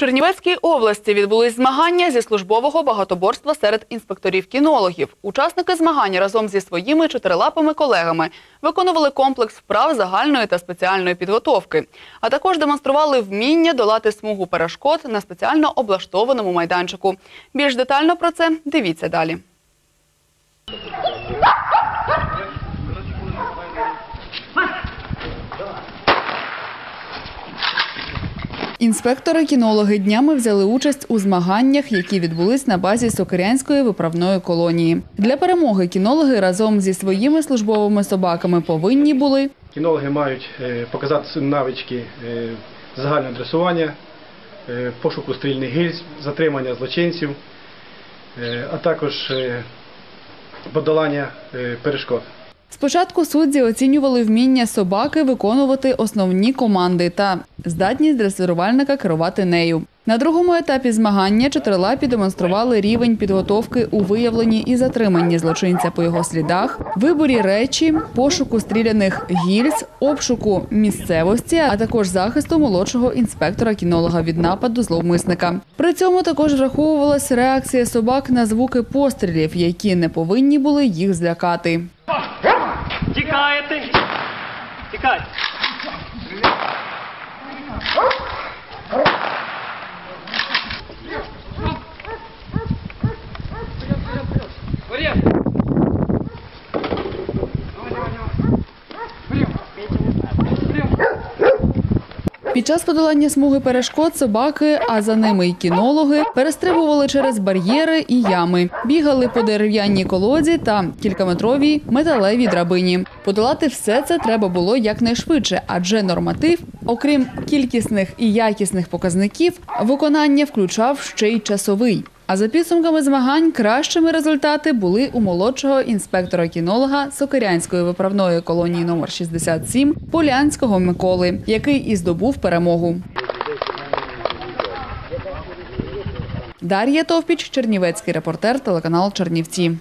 Чернівецькій області відбулись змагання зі службового багатоборства серед інспекторів-кінологів. Учасники змагань разом зі своїми чотирилапими колегами виконували комплекс вправ загальної та спеціальної підготовки, а також демонстрували вміння долати смугу перешкод на спеціально облаштованому майданчику. Більш детально про це дивіться далі. Інспектори-кінологи днями взяли участь у змаганнях, які відбулись на базі Сокирянської виправної колонії. Для перемоги кінологи разом зі своїми службовими собаками повинні були Кінологи мають е, показати навички е, загального дресування, е, пошуку стрільних гильз, затримання злочинців, а також подолання перешкод. Спочатку судді оцінювали вміння собаки виконувати основні команди та здатність дресирувальника керувати нею. На другому етапі змагання чотирилапі демонстрували рівень підготовки у виявленні і затриманні злочинця по його слідах, виборі речі, пошуку стріляних гільз, обшуку місцевості, а також захисту молодшого інспектора-кінолога від нападу зловмисника. При цьому також враховувалась реакція собак на звуки пострілів, які не повинні були їх злякати. Тікаєте! Тікайте! Під час подолання смуги перешкод собаки, а за ними й кінологи, перестрибували через бар'єри і ями, бігали по дерев'яній колоді та кількаметровій металевій драбині. Подолати все це треба було якнайшвидше, адже норматив, окрім кількісних і якісних показників, виконання включав ще й часовий. А за підсумками змагань кращими результати були у молодшого інспектора-кінолога Сокирянської виправної колонії номер 67 Полянського Миколи, який і здобув перемогу. Дар'я Товпіч, Чернівецький репортер, телеканал Чернівці.